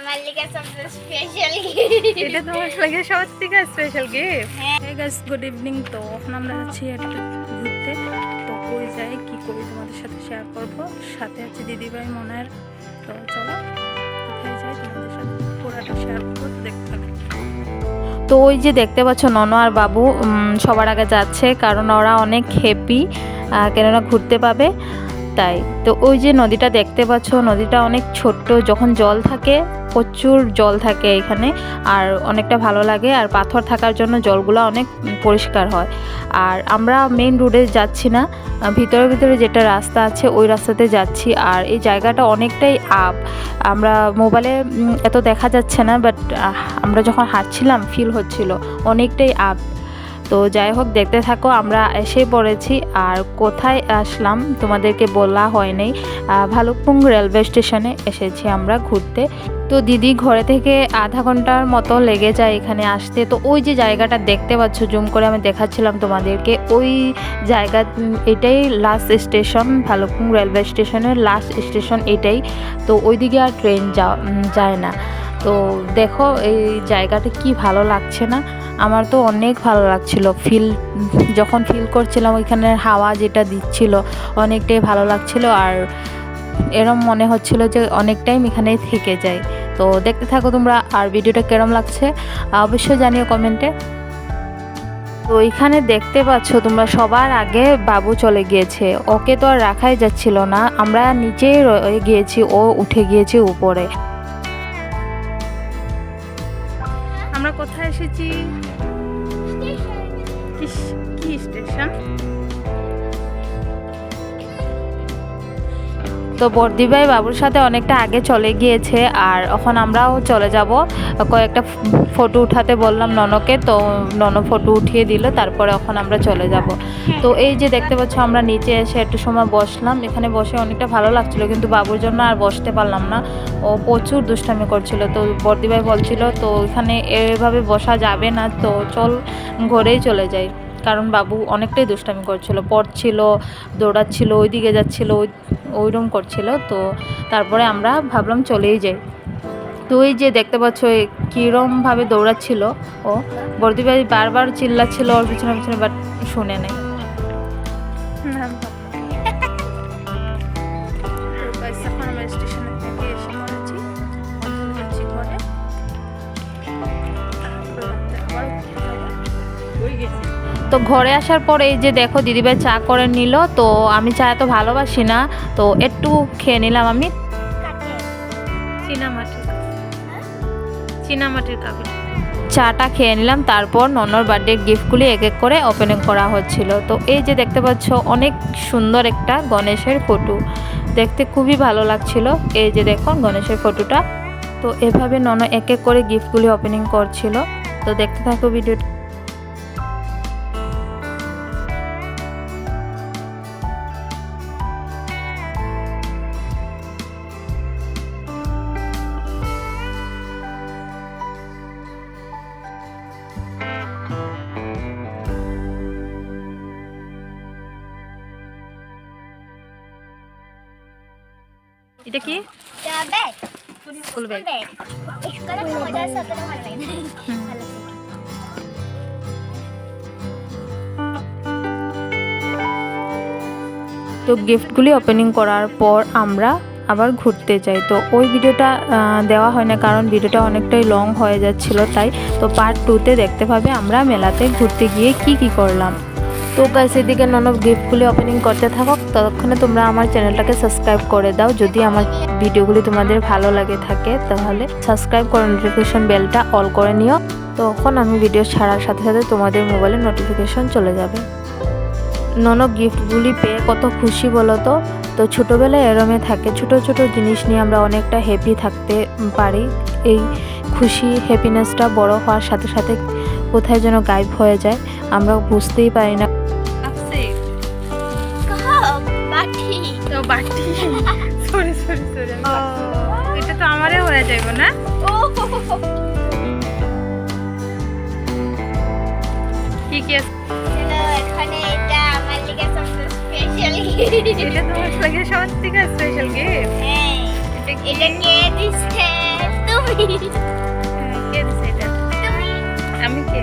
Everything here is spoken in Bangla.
আমার লিগে সবচেয়ে স্পেশাল এটা তোমার লাগে স্পেশাল গিফট হ্যাঁ। হ্যাঁ গাইস গুড ইভিনিং তো এখন আমরা যাচ্ছি একটা ঘুরতে। তো কই যাই কি করি তোমাদের সাথে শেয়ার করব। সাথে আছে দিদিভাই মনের। তো চলো কোথায় যাই তোমাদের সাথে? পুরাটা শেয়ার করব দেখতে থাকো। তো ওই যে দেখতে পাচ্ছ নন আর বাবু সবার আগে যাচ্ছে কারণ ওরা অনেক হ্যাপি কেননা ঘুরতে পাবে। তাই তো ওই যে নদীটা দেখতে পাচ্ছ নদীটা অনেক ছোট্ট যখন জল থাকে প্রচুর জল থাকে এখানে আর অনেকটা ভালো লাগে আর পাথর থাকার জন্য জলগুলো অনেক পরিষ্কার হয়। আর আমরা মেইন রোডে যাচ্ছি না ভিতরে ভিতরে যেটা রাস্তা আছে ওই রাস্তাতে যাচ্ছি আর এই জায়গাটা অনেকটাই আপ আমরা মোবাইলে এত দেখা যাচ্ছে না বাট আমরা যখন হাঁটছিলাম ফিল হচ্ছিল অনেকটাই আপ তো যাই হোক দেখতে থাকো আমরা এসে পড়েছি। আর কোথায় আসলাম তোমাদেরকে বলা হয়নি আহ, ভালুকপুং রেলওয়ে স্টেশনে এসেছি আমরা ঘুরতে। তো দিদি ঘরে থেকে আধা ঘণ্টার মতো লেগে যায় এখানে আসতে। তো ওই যে জায়গাটা দেখতে পাচ্ছ জুম করে আমি দেখাচ্ছিলাম তোমাদেরকে। ওই জায়গা এটাই লাস্ট স্টেশন ভালুকপুং রেলওয়ে স্টেশনের লাস্ট স্টেশন এটাই। তো ওইদিকে আর ট্রেন যা যায় না। তো দেখো এই জায়গাটা কি ভালো লাগছে না? আমার তো অনেক ভালো লাগছিল। ফিল যখন ফিল করছিলাম ওইখানের হাওয়া যেটা দিচ্ছিল, অনেকটাই ভালো লাগছিল আর এরম মনে হচ্ছিল যে অনেক টাইম এখানেই থেকে যায় তো দেখতে থাকো তোমরা আর ভিডিওটা কেরম লাগছে, অবশ্যই জানিও কমেন্টে। তো এখানে দেখতে পাচ্ছ তোমরা সবার আগে বাবু চলে গিয়েছে। ওকে তো আর রাখাই যাচ্ছিল না, আমরা নিচেই গিয়েছি, ও উঠে গিয়েছে উপরে। আমরা কোথায় এসেছি? কি স্টেশন তো বর্দিভাই বাবুর সাথে অনেকটা আগে চলে গিয়েছে আর এখন আমরাও চলে যাব। কয়েকটা ফটো উঠাতে বললাম ননকে তো নন ফটো উঠিয়ে দিল তারপরে এখন আমরা চলে যাব। তো এই যে দেখতে পাচ্ছ আমরা নিচে এসে একটু সময় বসলাম এখানে বসে অনেকটা ভালো লাগছিল কিন্তু বাবুর জন্য আর বসতে পারলাম না। ও প্রচুর দুষ্টামি করছিল তো বর্দিভাই বলছিল তো এখানে এভাবে বসা যাবে না তো চল ঘরেই চলে যাই। কারণ বাবু অনেকটাই দুষ্টামি করছিল পড়ছিল দৌড়াচ্ছিল ওইদিকে যাচ্ছিল ওই ওইরকম করছিল। তো তারপরে আমরা ভাবলাম চলেই যাই। তো ওই যে দেখতে পাচ্ছ কীরমভাবে দৌড়াচ্ছিল ও। বর্দিভাই বারবার চিল্লাচ্ছিল ওর পিছনে পিছনে বাট শুনে নেই। তো ঘরে আসার পরে এই যে দেখো দিদিভাই চা করে নিল তো আমি চা এত ভালোবাসি না তো একটু খেয়ে নিলাম আমি। চীনামাটির চীনামাটির কাপে। চাটা খেয়ে নিলাম তারপর ননর বার্থডে গিফটগুলি এক এক করে ওপেনিং করা হচ্ছিল। তো এই যে দেখতে পাচ্ছ অনেক সুন্দর একটা গণেশের ফটো। দেখতে খুবই ভালো লাগছিল। এই যে দেখুন গণেশের ফটোটা। তো এভাবে নন এক এক করে গিফটগুলি ওপেনিং করছিল। তো দেখতে থাকো ভিডিওটা। এটা কি? ব্যাগ। তো গিফটগুলি ওপেনিং করার পর আমরা আবার ঘুরতে যাই। তো ওই ভিডিওটা দেওয়া হয় না কারণ ভিডিওটা অনেকটাই লং হয়ে যাচ্ছিল তাই তো পার্ট টুতে দেখতে পাবে আমরা মেলাতে ঘুরতে গিয়ে কি কি করলাম। তো গাইস এদিকে ননব গিফটগুলি ওপেনিং করতে থাকো ততক্ষণে তোমরা আমার চ্যানেলটাকে সাবস্ক্রাইব করে দাও। যদি আমার ভিডিওগুলি তোমাদের ভালো লাগে থাকে, তাহলে সাবস্ক্রাইব করে নোটিফিকেশন বেলটা অল করে নিও। তখন আমি ভিডিও ছাড়ার সাথে সাথে তোমাদের মোবাইলে নোটিফিকেশন চলে যাবে। নন গিফটগুলি পেয়ে কত খুশি বলো তো? তো ছোটোবেলায় এরমে থাকে, ছোট ছোট জিনিস নিয়ে আমরা অনেকটা হ্যাপি থাকতে পারি। এই খুশি হ্যাপিনেসটা বড় হওয়ার সাথে সাথে কোথায় যেন গায়েব হয়ে যায়, আমরা বুঝতেই পারি না। যাইব না। কি কি আছে এটা আমার লিগে এটা তোমার লাগে সবার থেকে স্পেশাল গিফট হ্যাঁ এটা কি? দিচ্ছে? তুমি। কে দিছে এটা? আমি কে?